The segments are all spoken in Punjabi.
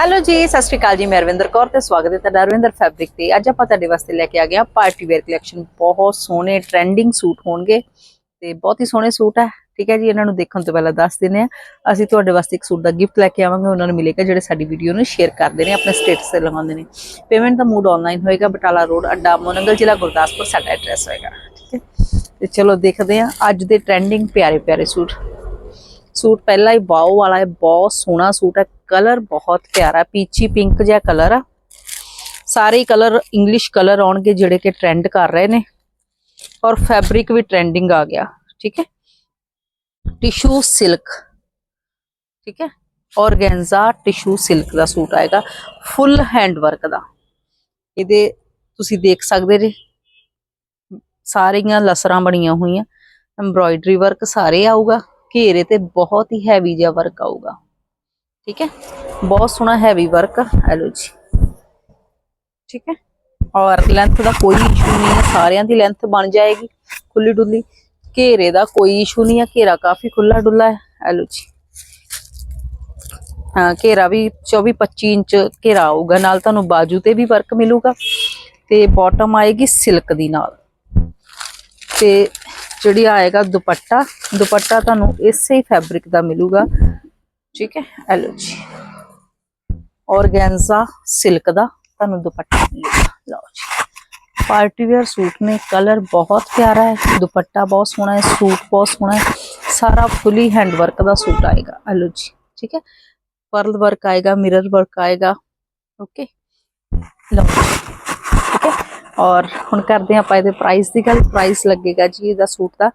ਹੈਲੋ ਜੀ, ਸਤਿ ਸ਼੍ਰੀ ਅਕਾਲ ਜੀ, ਮੈਂ ਅਰਵਿੰਦਰ ਕੌਰ ਤੇ ਸਵਾਗਤ ਹੈ ਤੁਹਾਡਾ ਅਰਵਿੰਦਰ ਫੈਬਰਿਕ ਤੇ। ਅੱਜ ਆਪਾਂ ਤੁਹਾਡੇ ਵਾਸਤੇ ਲੈ ਕੇ ਆ ਗਏ ਹਾਂ ਪਾਰਟੀ ਵੇਅਰ ਕਲੈਕਸ਼ਨ। ਬਹੁਤ ਸੋਹਣੇ ਟ੍ਰੈਂਡਿੰਗ ਸੂਟ ਹੋਣਗੇ ਤੇ ਬਹੁਤ ਹੀ ਸੋਹਣੇ ਸੂਟ ਹੈ ਠੀਕ ਹੈ ਜੀ? ਇਹਨਾਂ ਨੂੰ ਦੇਖਣ ਤੋਂ ਪਹਿਲਾਂ ਦੱਸ ਦਿੰਦੇ ਆ ਅਸੀਂ ਤੁਹਾਡੇ ਵਾਸਤੇ ਇੱਕ ਸੂਟ ਦਾ ਗਿਫਟ ਲੈ ਕੇ ਆਵਾਂਗੇ, ਉਹਨਾਂ ਨੂੰ ਮਿਲੇਗਾ, ਜਿਹੜੇ ਸਾਡੀ ਵੀਡੀਓ ਨੂੰ ਸ਼ੇਅਰ ਕਰਦੇ ਨੇ, ਆਪਣੇ ਸਟੇਟਸ ਤੇ ਲਗਾਉਂਦੇ ਨੇ। ਪੇਮੈਂਟ ਦਾ ਮੂਡ ਆਨਲਾਈਨ ਹੋਏਗਾ, ਬਟਾਲਾ ਰੋਡ, ਅੱਡਾ, ਮੋਨੰਗਲ ਜ਼ਿਲ੍ਹਾ, ਗੁਰਦਾਸਪੁਰ, ਸਾਡਾ ਐਡਰੈਸ ਹੋਏਗਾ, ਠੀਕ ਹੈ? ਤੇ ਚਲੋ ਦੇਖਦੇ ਹਾਂ ਅੱਜ ਦੇ ਟ੍ਰੈਂਡਿੰਗ ਪਿਆਰੇ ਪਿਆਰੇ ਸੂਟ। ਸੂਟ ਪਹਿਲਾ ਹੀ ਵਾਓ ਵਾਲਾ ਹੈ, ਬਹੁਤ ਸੋਹਣਾ ਸੂਟ ਹੈ, ਕਲਰ ਬਹੁਤ ਪਿਆਰਾ ਪੀਚੀ ਪਿੰਕ ਜਿਹਾ ਕਲਰ ਆ। ਸਾਰੇ ਕਲਰ ਇੰਗਲਿਸ਼ ਕਲਰ ਆਉਣਗੇ ਜਿਹੜੇ ਕਿ ਟ੍ਰੈਂਡ ਕਰ ਰਹੇ ਨੇ। ਔਰ ਫੈਬਰਿਕ ਵੀ ਟ੍ਰੈਂਡਿੰਗ ਆ ਗਿਆ, ਠੀਕ ਹੈ? ਟਿਸ਼ੂ ਸਿਲਕ ਠੀਕ ਹੈ? ਔਰਗੈਂਜ਼ਾ ਟਿਸ਼ੂ ਸਿਲਕ ਦਾ ਸੂਟ ਆਏਗਾ ਫੁੱਲ ਹੈਂਡ ਵਰਕ ਦਾ। ਇਹਦੇ ਤੁਸੀਂ ਦੇਖ ਸਕਦੇ ਜੇ। ਸਾਰੀਆਂ ਲਸਰਾਂ ਬਣੀਆਂ ਹੋਈਆਂ ਐਮਬ੍ਰੋਇਡਰੀ ਵਰਕ ਸਾਰੇ ਆਊਗਾ। ਘੇਰੇ ਤੇ ਬਹੁਤ ਹੀ ਹੈਵੀ ਜਿਹਾ ਵਰਕ ਆਊਗਾ। ਠੀਕ ਹੈ? ਬਹੁਤ ਸੋਹਣਾ ਹੈਵੀ ਵਰਕ ਹੈ ਲੋ ਜੀ। ਠੀਕ ਹੈ? ਔਰ ਲੈਂਥ ਦਾ ਕੋਈ ਇਸ਼ੂ ਨਹੀਂ ਹੈ। ਸਾਰਿਆਂ ਦੀ ਲੈਂਥ ਬਣ ਜਾਏਗੀ ਖੁੱਲੀ ਡੁੱਲੀ। ਘੇਰੇ ਦਾ ਕੋਈ ਇਸ਼ੂ ਨਹੀਂ ਹੈ। ਘੇਰਾ ਕਾਫੀ ਖੁੱਲਾ ਡੁੱਲਾ ਹੈ। ਹੈ ਲੋ ਜੀ। ਹਾਂ, ਘੇਰਾ ਵੀ 24 25 ਇੰਚ ਘੇਰਾ ਆਊਗਾ। ਨਾਲ ਤੁਹਾਨੂੰ ਬਾਜੂ ਤੇ ਵੀ ਵਰਕ ਮਿਲੂਗਾ। ਤੇ ਬਾਟਮ ਆਏਗੀ ਸਿਲਕ ਦੀ ਨਾਲ। ਤੇ ਜਿਹੜੀ ਆਏਗਾ ਦੁਪੱਟਾ ਦੁਪੱਟਾ ਤੁਹਾਨੂੰ ਇਸੇ ਹੀ ਫੈਬਰਿਕ ਦਾ ਮਿਲੂਗਾ। ਠੀਕ ਹੈ? ਇਹ ਲਓ ਜੀ। ਔਰਗੈਂਜ਼ਾ ਸਿਲਕ ਦਾ ਤੁਹਾਨੂੰ ਦੁਪੱਟਾ ਮਿਲੇਗਾ। ਲਓ ਜੀ। ਪਾਰਟੀ ਵੇਅਰ ਸੂਟ ਨੇ ਕਲਰ ਬਹੁਤ ਪਿਆਰਾ ਹੈ ਦੁਪੱਟਾ ਬਹੁਤ ਸੋਹਣਾ ਹੈ ਸੂਟ ਬਹੁਤ ਸੋਹਣਾ ਹੈ ਸਾਰਾ ਫੁੱਲੀ ਹੈਂਡ ਵਰਕ ਦਾ ਸੂਟ ਆਏਗਾ। ਇਹ ਲਓ ਜੀ। ਠੀਕ ਹੈ? ਪਰਲ ਵਰਕ ਆਏਗਾ ਮਿਰਰ ਵਰਕ ਆਏਗਾ। ਓਕੇ ਲਓ ਜੀ, ਔਰ ਹੁਣ ਕਰਦੇ ਹਾਂ ਆਪਾਂ ਇਹਦੇ ਪ੍ਰਾਈਸ ਦੀ ਗੱਲ ਪ੍ਰਾਈਸ ਲੱਗੇਗਾ ਜੀ ਇਹਦਾ ਸੂਟ ਦਾ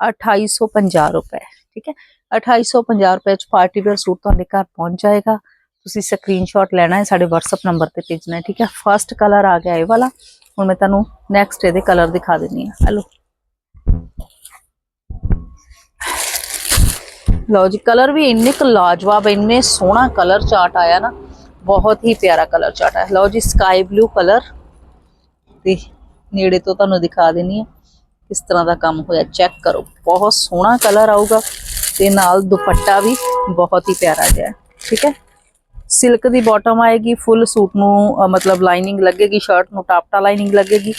2850 ਰੁਪਏ, ਠੀਕ ਹੈ? 2850 ਰੁਪਏ ਚ ਪਾਰਟੀ ਵੇਅਰ ਸੂਟ ਤੁਹਾਡੇ ਘਰ ਪਹੁੰਚ ਜਾਏਗਾ। ਤੁਸੀਂ ਸਕਰੀਨਸ਼ਾਟ ਲੈਣਾ ਹੈ, ਸਾਡੇ WhatsApp ਨੰਬਰ ਤੇ ਭੇਜਣਾ ਹੈ, ਠੀਕ ਹੈ? ਫਰਸਟ ਕਲਰ ਆ ਗਿਆ ਇਹ ਵਾਲਾ। ਹੁਣ ਮੈਂ ਤੁਹਾਨੂੰ ਨੈਕਸਟ ਇਹਦੇ ਕਲਰ ਦਿਖਾ ਦਿੰਨੀ ਆ ਹੈਲੋ। ਲਓ ਜੀ ਕਲਰ ਵੀ ਇੰਨੇ ਕੁ ਲਾਜਵਾਬ, ਇੰਨੇ ਸੋਹਣਾ ਕਲਰ ਚਾਟ ਆਇਆ ਨਾ, ਬਹੁਤ ਹੀ ਪਿਆਰਾ ਕਲਰ ਚਾਟ ਆਇਆ। ਲਓ ਜੀ ਸਕਾਈ ਬਲੂ ਕਲਰ ਤੇ ਨੇੜੇ ਤੋਂ ਤੁਹਾਨੂੰ ਦਿਖਾ ਦੇਣੀ ਆ ਕਿਸ ਤਰ੍ਹਾਂ ਦਾ ਕੰਮ ਹੋਇਆ। ਚੈੱਕ ਕਰੋ। ਬਹੁਤ ਸੋਹਣਾ ਕਲਰ ਆਊਗਾ ਤੇ ਨਾਲ ਦੁਪੱਟਾ ਵੀ ਬਹੁਤ ਹੀ ਪਿਆਰਾ ਜਿਹਾ। ਠੀਕ ਹੈ? ਸਿਲਕ ਦੀ ਬਾਟਮ ਆਏਗੀ ਫੁੱਲ ਸੂਟ ਨੂੰ ਮਤਲਬ ਲਾਈਨਿੰਗ ਲੱਗੇਗੀ ਸ਼ਰਟ ਨੂੰ, ਟਾਪਟਾ ਲਾਈਨਿੰਗ ਲੱਗੇਗੀ।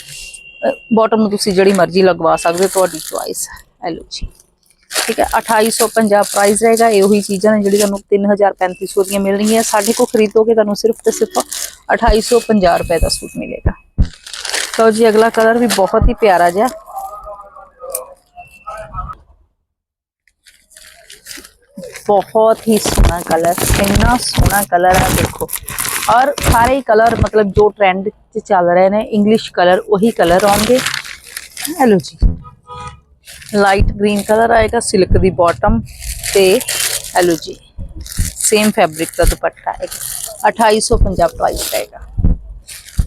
ਬਾਟਮ ਨੂੰ ਤੁਸੀਂ ਜਿਹੜੀ ਮਰਜ਼ੀ ਲਗਵਾ ਸਕਦੇ ਹੋ, ਤੁਹਾਡੀ ਚੁਆਇਸ ਹੈ। ਇਹ ਲਓ ਜੀ। ਠੀਕ ਹੈ? 2850 ਪ੍ਰਾਈਸ ਰਹੇਗਾ ਇਹੋ ਹੀ ਚੀਜ਼ਾਂ ਨੇ ਜਿਹੜੀ ਤੁਹਾਨੂੰ 3000 3500 ਦੀਆਂ ਮਿਲ ਰਹੀਆਂ ਸਾਡੇ ਕੋਲ ਖਰੀਦੋਗੇ, ਤੁਹਾਨੂੰ ਸਿਰਫ ਤੇ ਸਿਰਫ 2850 ਰੁਪਏ ਦਾ ਸੂਟ ਮਿਲੇਗਾ। ਲਓ ਜੀ ਅਗਲਾ ਕਲਰ ਵੀ ਬਹੁਤ ਹੀ ਪਿਆਰਾ ਜਿਹਾ ਬਹੁਤ ਹੀ ਸੋਹਣਾ ਕਲਰ ਇੰਨਾ ਸੋਹਣਾ ਕਲਰ ਹੈ ਦੇਖੋ ਔਰ ਸਾਰੇ ਕਲਰ ਮਤਲਬ ਜੋ ਟ੍ਰੈਂਡ 'ਚ ਚੱਲ ਰਹੇ ਨੇ ਇੰਗਲਿਸ਼ ਕਲਰ ਉਹੀ ਕਲਰ ਆਉਣਗੇ ਹੈਲੋ ਜੀ ਲਾਈਟ ਗ੍ਰੀਨ ਕਲਰ ਆਏਗਾ ਸਿਲਕ ਦੀ ਬਾਟਮ ਤੇ ਹੈਲੋ ਜੀ ਸੇਮ ਫੈਬਰਿਕ ਦਾ ਦੁਪੱਟਾ ਹੈ 2850 ਪ੍ਰਾਈਸ ਰਹੇਗਾ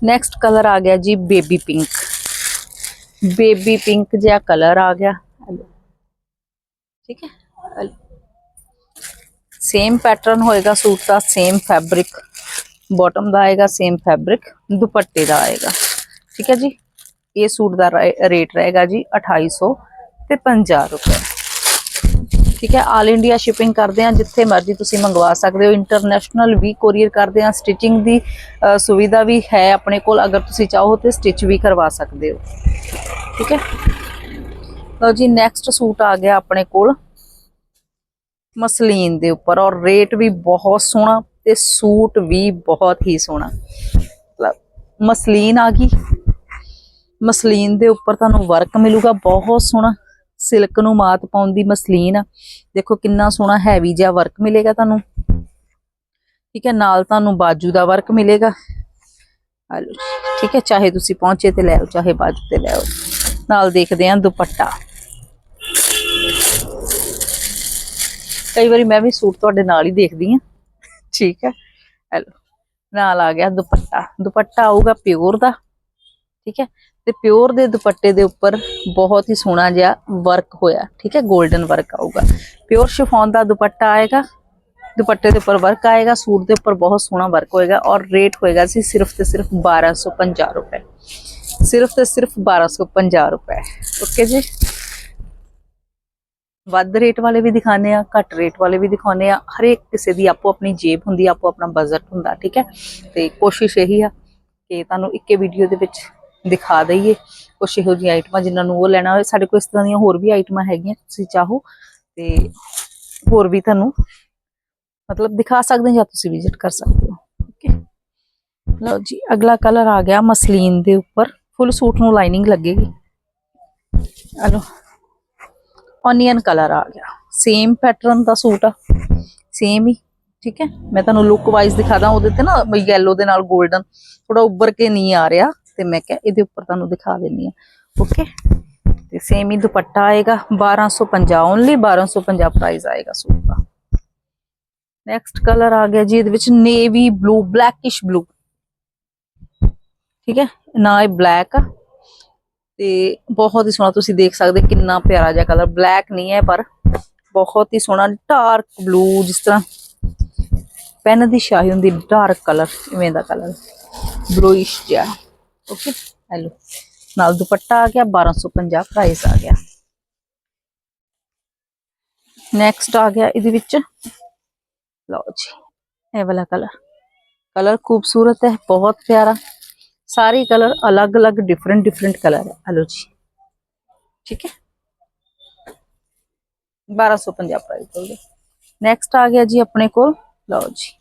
ਨੈਕਸਟ ਕਲਰ ਆ ਗਿਆ ਜੀ ਬੇਬੀ ਪਿੰਕ ਬੇਬੀ ਪਿੰਕ ਜਿਹਾ ਕਲਰ ਆ ਗਿਆ ਹੈਲੋ ਠੀਕ ਹੈ ਸੇਮ ਪੈਟਰਨ ਹੋਏਗਾ ਸੂਟ ਦਾ ਸੇਮ ਫੈਬਰਿਕ ਬਾਟਮ ਦਾ ਆਏਗਾ ਸੇਮ ਫੈਬਰਿਕ ਦੁਪੱਟੇ ਦਾ ਆਏਗਾ ਠੀਕ ਹੈ ਜੀ ਇਹ ਸੂਟ ਦਾ ਰੇਟ ਰਹੇਗਾ ਜੀ 2800 ਤੇ 50 ਰੁਪਏ ਠੀਕ ਹੈ ਆਲ ਇੰਡੀਆ ਸ਼ਿਪਿੰਗ ਕਰਦੇ ਆ ਜਿੱਥੇ ਮਰਜ਼ੀ ਤੁਸੀਂ ਮੰਗਵਾ ਸਕਦੇ ਹੋ। ਇੰਟਰਨੈਸ਼ਨਲ ਵੀ ਕੋਰੀਅਰ ਕਰਦੇ ਆ ਸਟਿਚਿੰਗ ਦੀ ਸੁਵਿਧਾ ਵੀ ਹੈ ਆਪਣੇ ਕੋਲ, ਅਗਰ ਤੁਸੀਂ ਚਾਹੋ ਤੇ ਸਟਿਚ ਵੀ ਕਰਵਾ ਸਕਦੇ ਹੋ। ਠੀਕ ਹੈ? ਲਓ ਜੀ ਨੈਕਸਟ ਸੂਟ ਆ ਗਿਆ ਆਪਣੇ ਕੋਲ। ਮਸਲੀਨ ਦੇ ਉੱਪਰ, ਔਰ ਰੇਟ ਵੀ ਬਹੁਤ ਸੋਹਣਾ ਤੇ ਸੂਟ ਵੀ ਬਹੁਤ ਹੀ ਸੋਹਣਾ। ਮਸਲੀਨ ਆ ਗਈ। ਮਸਲੀਨ ਦੇ ਉੱਪਰ ਤੁਹਾਨੂੰ ਵਰਕ ਮਿਲੂਗਾ, ਬਹੁਤ ਸੋਹਣਾ। ਸਿਲਕ ਨੂੰ ਮਾਤ ਪਾਉਣ ਦੀ ਮਸਲੀਨ ਦੇਖੋ ਕਿੰਨਾ ਸੋਹਣਾ ਹੈਵੀ ਜਿਹਾ ਵਰਕ ਮਿਲੇਗਾ ਤੁਹਾਨੂੰ। ਠੀਕ ਹੈ, ਨਾਲ ਤੁਹਾਨੂੰ ਬਾਜੂ ਦਾ ਵਰਕ ਮਿਲੇਗਾ। ਹਲੋ ਠੀਕ ਹੈ, ਚਾਹੇ ਤੁਸੀਂ ਪਹੁੰਚੇ ਤੇ ਲੈ ਆਓ, ਚਾਹੇ ਬਾਜੂ ਤੇ ਲੈ ਆਓ। ਨਾਲ ਦੇਖਦੇ ਆਂ ਦੁਪੱਟਾ। ਕਈ ਵਾਰੀ ਮੈਂ ਵੀ ਸੂਟ ਤੁਹਾਡੇ ਨਾਲ ਹੀ ਦੇਖਦੀ ਆ ਠੀਕ ਹੈ ਹੈਲੋ ਨਾਲ ਆ ਗਿਆ ਦੁਪੱਟਾ। ਦੁਪੱਟਾ ਆਊਗਾ ਪਿਓਰ ਦਾ। ਠੀਕ ਹੈ ਤੇ ਪਿਓਰ ਦੇ ਦੁਪੱਟੇ ਦੇ ਉੱਪਰ ਬਹੁਤ ਹੀ ਸੋਹਣਾ ਜਿਹਾ ਵਰਕ ਹੋਇਆ, ਠੀਕ ਹੈ 골ਡਨ ਵਰਕ ਆਊਗਾ। ਪਿਓਰ ਸ਼ਿਫੋਨ ਦਾ ਦੁਪੱਟਾ ਆਏਗਾ, ਦੁਪੱਟੇ ਦੇ ਉੱਪਰ ਵਰਕ ਆਏਗਾ, ਸੂਟ ਦੇ ਉੱਪਰ ਬਹੁਤ ਸੋਹਣਾ ਵਰਕ ਹੋਏਗਾ ਔਰ ਰੇਟ ਹੋਏਗਾ ਸੀ ਸਿਰਫ ਤੇ ਸਿਰਫ 1250 ਰੁਪਏ। ਸਿਰਫ ਤੇ ਸਿਰਫ 1250 ਰੁਪਏ। ਓਕੇ ਜੀ? ਵੱਧ ਰੇਟ ਵਾਲੇ ਵੀ ਦਿਖਾਉਂਦੇ ਆ ਘੱਟ ਰੇਟ ਵਾਲੇ ਵੀ ਦਿਖਾਉਂਦੇ ਆ ਹਰੇਕ ਕਿਸੇ ਦੀ ਆਪੋ ਆਪਣੀ ਜੇਬ ਹੁੰਦੀ, ਆਪੋ ਆਪਣਾ ਬਜਟ ਹੁੰਦਾ, ਠੀਕ ਹੈ? ਤੇ ਕੋਸ਼ਿਸ਼ ਇਹੀ ਆ ਕਿ ਤੁਹਾਨੂੰ ਇੱਕੇ ਵੀਡੀਓ ਦੇ ਵਿੱਚ ਦਿਖਾ ਦਈਏ। ਕੁਛ ਇਹੋ ਜਿਹੀਆਂ ਆਈਟਮਾਂ ਜਿਨ੍ਹਾਂ ਨੂੰ ਉਹ ਲੈਣਾ ਹੋਵੇ ਸਾਡੇ ਕੋਲ ਇਸ ਤਰ੍ਹਾਂ ਦੀਆਂ ਹੋਰ ਵੀ ਆਈਟਮਾਂ ਹੈਗੀਆਂ, ਤੁਸੀਂ ਚਾਹੋ ਤੇ ਹੋਰ ਵੀ ਤੁਹਾਨੂੰ ਮਤਲਬ ਦਿਖਾ ਸਕਦੇ ਜਾਂ ਤੁਸੀਂ ਵਿਜ਼ਿਟ ਕਰ ਸਕਦੇ ਹੋ। ਓਕੇ ਲਓ ਜੀ, ਅਗਲਾ ਕਲਰ ਆ ਗਿਆ ਮਸਲੀਨ ਦੇ ਉੱਪਰ। ਫੁੱਲ ਸੂਟ ਨੂੰ ਲਾਈਨਿੰਗ ਲੱਗੇਗੀ। ਆ ਓਨੀਅਨ ਕਲਰ ਆ ਗਿਆ। ਸੇਮ ਪੈਟਰਨ ਦਾ ਸੂਟ ਆ। ਸੇਮ ਹੀ, ਠੀਕ ਹੈ? ਮੈਂ ਤੁਹਾਨੂੰ ਲੁੱਕ ਵਾਈਜ਼ ਦਿਖਾਦਾ ਉਹਦੇ ਤੇ ਨਾ ਯੈਲੋ ਦੇ ਨਾਲ 골ਡਨ ਥੋੜਾ ਉੱਭਰ ਕੇ ਨਹੀਂ ਆ ਰਿਹਾ। ਤੇ ਮੈਂ ਕਿਹਾ ਇਹਦੇ ਉੱਪਰ ਤੁਹਾਨੂੰ ਦਿਖਾ ਦਿੰਨੀ ਆ ਓਕੇ ਤੇ ਸੇਮ ਹੀ ਦੁਪੱਟਾ ਆਏਗਾ। 1250 ਓਨਲੀ 1250 ਪ੍ਰਾਈਸ ਆਏਗਾ ਸੂਟ ਦਾ। ਨੈਕਸਟ ਕਲਰ ਆ ਗਿਆ ਜੀ, ਇਹਦੇ ਵਿੱਚ ਨੇਵੀ ਬਲੂ ਬਲੈਕਿਸ਼ ਬਲੂ ਠੀਕ ਹੈ? ਨਾ ਇਹ ਬਲੈਕ ਆ। ਤੇ ਬਹੁਤ ਹੀ ਸੋਹਣਾ ਤੁਸੀਂ ਦੇਖ ਸਕਦੇ, ਕਿੰਨਾ ਪਿਆਰਾ ਜਿਹਾ ਕਲਰ ਬਲੈਕ ਨਹੀਂ ਹੈ ਪਰ ਬਹੁਤ ਹੀ ਸੋਹਣਾ ਡਾਰਕ ਬਲੂ ਜਿਸ ਤਰ੍ਹਾਂ ਪੈਨ ਦੀ ਸ਼ਾਹੀ ਹੁੰਦੀ ਡਾਰਕ ਕਲਰ ਇਵੇਂ ਦਾ ਕਲਰ ਬਲੂਇਸ਼ ਜਿਹਾ। ਓਕੇ ਹੈਲੋ ਨਾਲ ਦੁਪੱਟਾ ਆ ਗਿਆ 1250 ਪ੍ਰਾਈਸ ਆ ਗਿਆ ਨੈਕਸਟ ਆ ਗਿਆ ਇਹਦੇ ਵਿੱਚ ਲਓ ਜੀ ਇਹ ਵਾਲਾ ਕਲਰ ਕਲਰ ਖੂਬਸੂਰਤ ਹੈ ਬਹੁਤ ਪਿਆਰਾ ਸਾਰੇ ਕਲਰ ਅਲੱਗ-ਅਲੱਗ ਡਿਫਰੈਂਟ ਡਿਫਰੈਂਟ ਕਲਰ ਹੈ ਹਲੋ ਜੀ ਠੀਕ ਹੈ 1250 ਪ੍ਰਾਈਸ ਹੋਗਾ ਨੈਕਸਟ ਆ ਗਿਆ ਜੀ ਆਪਣੇ ਕੋਲ ਲਓ ਜੀ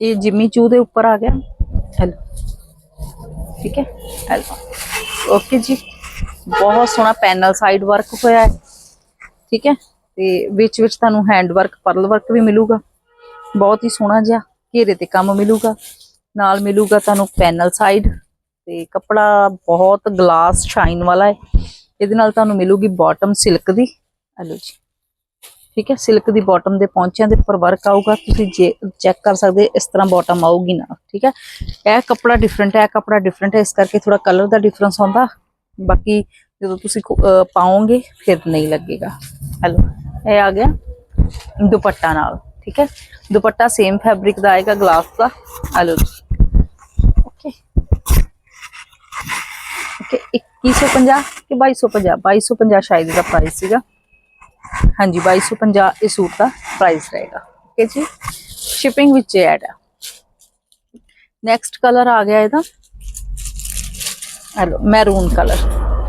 ਇਹ ਜਿਮੀ ਚੂ ਦੇ ਉੱਪਰ ਆ ਗਿਆ। ਹੈਲੋ ਠੀਕ ਹੈ? ਹੈਲੋ ਓਕੇ ਜੀ। ਬਹੁਤ ਸੋਹਣਾ ਪੈਨਲ ਸਾਈਡ ਵਰਕ ਹੋਇਆ ਹੈ। ਠੀਕ ਹੈ? ਤੇ ਵਿੱਚ ਵਿੱਚ ਤੁਹਾਨੂੰ ਹੈਂਡ ਵਰਕ ਪਰਲ ਵਰਕ ਵੀ ਮਿਲੂਗਾ। ਬਹੁਤ ਹੀ ਸੋਹਣਾ ਜਿਹਾ ਘੇਰੇ ਤੇ ਕੰਮ ਮਿਲੂਗਾ। ਨਾਲ ਮਿਲੂਗਾ ਤੁਹਾਨੂੰ ਪੈਨਲ ਸਾਈਡ ਤੇ ਕੱਪੜਾ ਬਹੁਤ ਗਲਾਸ ਸ਼ਾਈਨ ਵਾਲਾ ਹੈ। ਇਹਦੇ ਨਾਲ ਤੁਹਾਨੂੰ ਮਿਲੂਗੀ ਬਾਟਮ ਸਿਲਕ ਦੀ। ਹਲੋ ਜੀ। ਠੀਕ ਹੈ? ਸਿਲਕ ਦੀ ਬਾਟਮ ਦੇ ਪੌਂਚਿਆਂ ਦੇ ਉੱਪਰ ਵਰਕ ਆਊਗਾ। ਤੁਸੀਂ ਜੇ ਚੈੱਕ ਕਰ ਸਕਦੇ, ਇਸ ਤਰ੍ਹਾਂ ਬਾਟਮ ਆਊਗੀ ਨਾ ਠੀਕ ਹੈ? ਇਹ ਕੱਪੜਾ ਡਿਫਰੈਂਟ ਹੈ, ਇਹ ਕੱਪੜਾ ਡਿਫਰੈਂਟ ਹੈ, ਇਸ ਕਰਕੇ ਥੋੜਾ ਕਲਰ ਦਾ ਡਿਫਰੈਂਸ ਆਉਂਦਾ। ਬਾਕੀ ਜਦੋਂ ਤੁਸੀਂ ਪਾਓਗੇ, ਫਿਰ ਨਹੀਂ ਲੱਗੇਗਾ। ਹੈਲੋ ਇਹ ਆ ਗਿਆ ਦੁਪੱਟਾ ਨਾਲ, ਠੀਕ ਹੈ? ਦੁਪੱਟਾ ਸੇਮ ਫੈਬਰਿਕ ਦਾ ਆਏਗਾ ਗਲਾਸ ਦਾ। ਹੈਲੋ ਓਕੇ ਓਕੇ 2150 ਕਿ 2250 2250 ਸ਼ਾਇਦ ਦਾ ਪ੍ਰਾਈਸ ਸੀਗਾ। ਹਾਂਜੀ 2250 ਇਹ ਸੂਟ ਦਾ ਪ੍ਰਾਈਸ ਰਹੇਗਾ। ਓਕੇ ਜੀ? ਸ਼ਿਪਿੰਗ ਵਿੱਚ ਐਡ ਹੈ ਨੈਕਸਟ ਕਲਰ ਆ ਗਿਆ ਇਹਦਾ। ਹੈਲੋ ਮੈਰੂਨ ਕਲਰ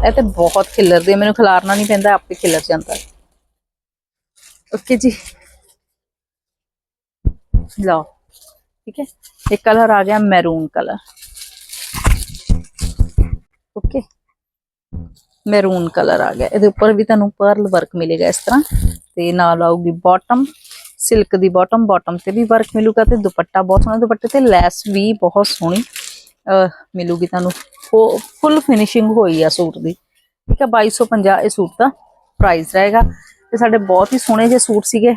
ਇਹ ਤੇ ਬਹੁਤ ਖਿਲਰਦੇ ਆ, ਮੈਨੂੰ ਖਿਲਾਰਨਾ ਨਹੀਂ ਪੈਂਦਾ ਆਪੇ ਖਿਲਰ ਜਾਂਦਾ। ਓਕੇ ਜੀ? ਲਓ ਠੀਕ ਹੈ? ਇਹ ਕਲਰ ਆ ਗਿਆ maroon colour okay maroon colour ਆ ਗਿਆ। ਇਹਦੇ ਉੱਪਰ ਵੀ ਤੁਹਾਨੂੰ ਪਰਲ ਵਰਕ ਮਿਲੇਗਾ ਇਸ ਤਰ੍ਹਾਂ। ਤੇ ਨਾਲ ਆਊਗੀ ਬਾਟਮ ਸਿਲਕ ਦੀ ਬਾਟਮ ਬਾਟਮ ਤੇ ਵੀ ਵਰਕ ਮਿਲੂਗਾ ਤੇ ਦੁਪੱਟਾ ਬਹੁਤ ਸੋਹਣਾ ਦੁਪੱਟੇ ਤੇ ਲੈਸ ਵੀ ਬਹੁਤ ਸੋਹਣੀ ਅਹ, ਮਿਲੂਗੀ ਤੁਹਾਨੂੰ। ਫੁੱਲ ਫਿਨਿਸ਼ਿੰਗ ਹੋਈ ਆ ਸੂਟ ਦੀ। ਠੀਕ ਹੈ 2250 ਇਹ ਸੂਟ ਦਾ ਪ੍ਰਾਈਸ ਰਹੇਗਾ। ਤੇ ਸਾਡੇ ਬਹੁਤ ਹੀ ਸੋਹਣੇ ਜਿਹੇ ਸੂਟ ਸੀਗੇ।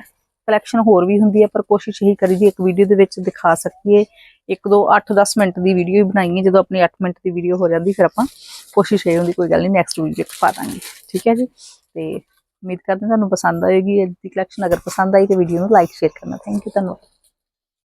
ਕਲੈਕਸ਼ਨ ਹੋਰ ਵੀ ਹੁੰਦੀ ਹੈ ਪਰ ਕੋਸ਼ਿਸ਼ ਇਹੀ ਕਰੀ ਦੀ ਇੱਕ ਵੀਡੀਓ ਦੇ ਵਿੱਚ ਦਿਖਾ ਸਕੀਏ। ਇੱਕ ਦੋ 8-10 ਮਿੰਟ ਦੀ ਵੀਡੀਓ ਹੀ ਬਣਾਈਏ ਜਦੋਂ ਆਪਣੀ 8 ਮਿੰਟ ਦੀ ਵੀਡੀਓ ਹੋ ਜਾਂਦੀ, ਫਿਰ ਆਪਾਂ ਕੋਸ਼ਿਸ਼ ਇਹ ਹੁੰਦੀ, ਕੋਈ ਗੱਲ ਨਹੀਂ ਨੈਕਸਟ ਵੀਡੀਓ ਪਾ ਦਾਂਗੇ। ਠੀਕ ਹੈ ਜੀ? ਤੇ ਉਮੀਦ ਕਰਦੇ ਹਾਂ ਤੁਹਾਨੂੰ ਪਸੰਦ ਆਏਗੀ। ਅੱਜ ਦੀ ਕਲੈਕਸ਼ਨ ਅਗਰ ਪਸੰਦ ਆਈ ਤੇ ਵੀਡੀਓ ਨੂੰ ਲਾਈਕ ਸ਼ੇਅਰ ਕਰਨਾ। ਥੈਂਕ ਯੂ ਧੰਨਵਾਦ।